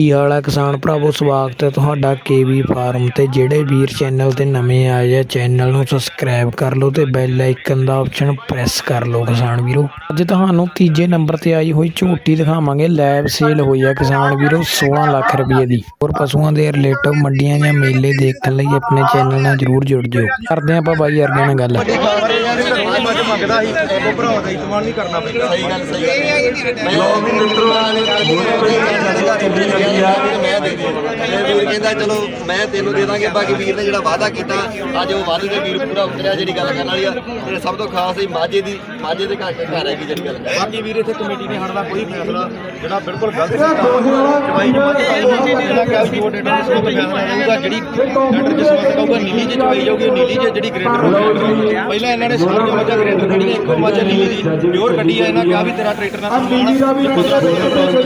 ਕੀ ਹਾਲ ਹੈ ਕਿਸਾਨ ਭਰਾਵੋ? ਸਵਾਗਤ ਹੈ ਤੁਹਾਡਾ ਕੇਵੀ ਫਾਰਮ ਤੇ। ਜਿਹੜੇ ਵੀਰ ਚੈਨਲ ਤੇ ਨਵੇਂ ਆਏ ਆ, ਚੈਨਲ ਨੂੰ ਸਬਸਕ੍ਰਾਈਬ ਕਰ ਲਓ ਤੇ ਬੈਲ ਆਈਕਨ ਦਾ ਆਪਸ਼ਨ ਪ੍ਰੈਸ ਕਰ ਲਓ ਕਿਸਾਨ ਵੀਰੋ। ਅੱਜ ਤੁਹਾਨੂੰ ਤੀਜੇ ਨੰਬਰ ਤੇ ਆਈ ਹੋਈ ਝੋਟੀ ਦਿਖਾਵਾਂਗੇ। ਲੈਬ ਸੇਲ ਹੋਈ ਹੈ ਕਿਸਾਨ ਵੀਰੋ 16 ਲੱਖ ਰੁਪਏ ਦੀ। ਹੋਰ ਪਸ਼ੂਆਂ ਦੇ ਰਿਲੇਟਿਵ ਮੰਡੀਆਂ ਜਾਂ ਮੇਲੇ ਦੇਖਣ ਲਈ ਆਪਣੇ ਚੈਨਲ ਨਾਲ ਜਰੂਰ ਜੁੜ ਜਾਓ। ਕਰਦੇ ਆਪਾਂ ਬਾਈ ਵਰਗਿਆਂ ਨਾਲ ਗੱਲ। ਮੰਗਦਾ ਸੀ ਉਹ ਭਰਾ ਦਾ ਇਤਮਾਨ ਨਹੀਂ ਕਰਨਾ ਪੈਂਦਾ ਸਹੀ ਗੱਲ ਸਹੀ ਗੱਲ। ਲੋ ਵੀ ਮਿੱਤਰੋ ਮੈਂ ਦੇ ਦੇ ਵੀਰ ਕਹਿੰਦਾ ਚਲੋ ਮੈਂ ਤੈਨੂੰ ਦੇ ਦਾਂਗੇ ਬਾਕੀ ਵੀਰ ਨੇ ਜਿਹੜਾ ਵਾਅਦਾ ਕੀਤਾ ਅੱਜ ਉਹ ਵਾਅਦੇ ਦੇ ਵੀਰ ਪੂਰਾ ਉਤਰਿਆ ਜਿਹੜੀ ਗੱਲ ਕਰਨ ਵਾਲੀ ਆ। ਤੇ ਸਭ ਤੋਂ ਖਾਸ ਹੀ ਮਾਝੇ ਦੀ ਮਾਝੇ ਦੇ ਘਰ ਘਰ ਹੈਗੀ ਜਿਹੜੀ ਗੱਲ ਬਾਕੀ ਵੀਰ ਇੱਥੇ ਕਮੇਟੀ ਨੇ ਸਾਡਾ ਕੋਈ ਫੈਸਲਾ ਜਿਹੜਾ ਬਿਲਕੁਲ ਗਲਤ ਕੀਤਾ। ਜਵਾਈ ਜਮਾ ਜਿਹੜਾ ਅੱਜ ਦੋ ਡੇਟਾ ਦੇ ਸੰਬੰਧ ਫੈਸਲਾ ਹੋਊਗਾ ਜਿਹੜੀ ਡਾਕਟਰ ਜਿਸ ਵਕਤ ਕਹੂਗਾ ਨੀਲੀ ਚ ਚਵਾਈ ਜਾਊਗੀ ਉਹ ਨੀਲੀ ਚ ਜਿਹੜੀ ਗ੍ਰੇਡਰ ਹੋਊਗੀ ਪਹਿਲਾਂ ਇਹਨਾਂ ਨੇ ਸਾਰੀਆਂ ਮੱਝਾਂ ਗ੍ਰੇਡਰ ਕੱਢੀਆਂ ਇੱਕੋ ਮੱਝ ਨੀਲੀ ਦੀ ਪਿਓਰ ਕੱਢੀ ਆ ਇਹਨਾਂ ਕਿਹਾ ਵੀ ਤੇਰਾ ਟਰੈਕਟਰ ਨਾਲ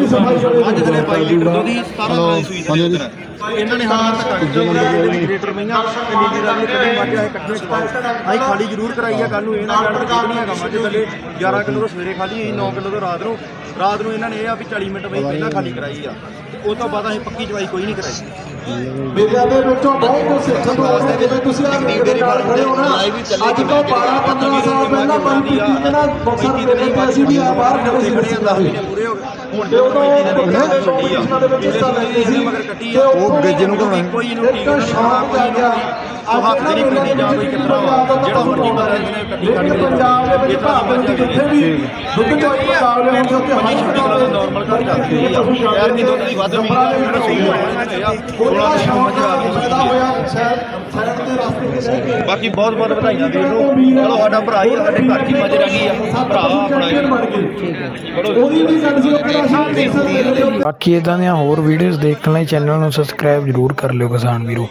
ਸਮਾਨ ਅੱਜ ਦੇ 22 ਲੀਟਰ ਦੁੱਧ ਦੀ 17 ਸਾਲ ਦੀ ਸੂਈ ਦੇ ਉੱਤੇ ਇਹਨਾਂ ਨੇ ਹਾਂ ਧੱਕਾ ਕੀਤਾ ਜਿਹੜੀ ਗ੍ਰੇਟਰ ਮਈਆਂ ਤੇ ਨੀਲੀ ਦਾ ਵੀ ਕਦੇ ਮੱਝ ਆਏ ਕੱਢਣੇ ਸਪਾਈ ਅਸੀਂ ਖਾਲੀ ਜ਼ਰੂਰ ਕਰਾਈ ਆ ਕੱਲ ਨੂੰ ਇਹ ਨਾ ਕਹਿਣ ਕਿ ਨਹੀਂ ਹੈਗਾ ਮੱਝ ਥੱਲੇ 11 ਕਿਲੋ ਤੋਂ ਸਵੇਰੇ ਖਾਲੀ ਅਸੀਂ 9 ਕਿਲੋ ਤੋਂ ਰਾਤ ਨੂੰ ਰਾਤ ਨੂੰ ਇਹਨਾਂ ਨੇ ਇਹ ਆ ਵੀ 40 ਮਿੰਟ ਬਈ ਪਹਿਲਾਂ ਖਾਲੀ ਕਰਾਈ ਆ ਤੇ ਉਹ ਤੋਂ ਬਾਅਦ ਅਸੀਂ ਪੱਕੀ ਚਵਾਈ ਕੋਈ ਨਹੀਂ ਕਰਾਈ ਮੇਲਿਆਂ ਦੇ ਵਿੱਚੋਂ ਬਹੁਤ ਕੁਝ ਸਿੱਖਣ ਨੂੰ ਆਉਂਦਾ ਜਿਵੇਂ ਤੁਸੀਂ ਆ ਮੇਰੇ ਨਾਲ ਖੜੇ ਹੋ ਨਾ ਅੱਜ ਤੋਂ 12 15 ਸਾਲ ਪਹਿਲਾਂ ਮਨ ਕੀਤੀ ਬਕਸਰ ਦੇ ਨਹੀਂ ਪਏ ਸੀ ਵੀ ਆ ਬਾਹਰ ਖੜੇ ਸੀ ਪੂਰੇ ਹੋ ਗਏ ਹੁਣ ਤੇ ਉਦੋਂ ਨੇ ਉਹਨਾਂ ਦੇ ਕੱਢੀ ਆ ਕੰਪੀਟੀਸ਼ਨ ਦੇ ਵਿੱਚ ਹਿੱਸਾ ਲੈਂਦੇ ਸੀ ਮਗਰ ਕੱਟੀ ਤੇ ਆ ਉਹ ਗੱਜੇ ਨੂੰ ਘਮਾਉਣਾ ਕੋਈ ਇਹਨੂੰ ਟੀਕਾ ਨਹੀਂ ਸ਼ਾਮ ਕੋਈ ਪੈ ਗਿਆ ਉਹ ਹੱਥ ਜਿਹੜੀ ਪੈਂਦੀ ਜਾਂ ਕੋਈ ਕਿਤਰਾ ਜਿਹੜਾ ਮਰਜ਼ੀ ਬੰਦਾ ਜਿਹਨੇ ਕੱਟੀ ਕੱਢ ਕੇ ਪੰਜਾਬ ਦੇ ਵਿੱਚ ਭਾਰਤ ਵਿੱਚ ਜਿੱਥੇ ਵੀ ਦੁੱਧ ਚੋਈ ਮੁਕਾਬਲੇ ਹੁੰਦੇ ਉੱਥੇ ਮੱਝ ਛੋਟੀ ਕਰਾ ਨਾਰਮਲ ਘਰ ਜਾਂਦੀ ਆ। ਸ਼ਹਿਰ ਦੀ ਦੁੱਧ ਦੀ ਵੱਧ ਮੀਂਹ ਜਿਹੜਾ ਸਹੀ ਹੋਇਆ ਚਾਹੀਦਾ ਥੋੜਾ 16 ਕਿਲੋ ਮੱਝ ਰਾਤ ਨੂੰ ਫਾਇਦਾ ਹੋਇਆ ਸ਼ਾਇਦ ਸੜਕ ਦੇ ਰਸਤੇ ਤੇ ਰਹਿ ਕੇ। ਬਾਕੀ ਬਹੁਤ ਬਹੁਤ ਵਧਾਈਆਂ ਵੀਰ ਨੂੰ। ਚਲੋ ਸਾਡਾ ਭਰਾ ਹੀ ਸਾਡੇ ਘਰ ਹੀ ਮੱਝ ਰਹਿ ਗਈ ਆ। ਭਰਾ ਆਪਣਾ ਉਹਦੀ ਵੀ ਗੱਲ ਸੀ ਉਹ ਬਾਕੀ ਇਦਾਂ ਦੀਆਂ ਹੋਰ ਵੀਡੀਓਜ਼ ਦੇਖਣ ਲਈ ਚੈਨਲ ਨੂੰ ਸਬਸਕ੍ਰਾਈਬ ਜਰੂਰ ਕਰ ਲਿਓ ਕਿਸਾਨ ਵੀਰੋ।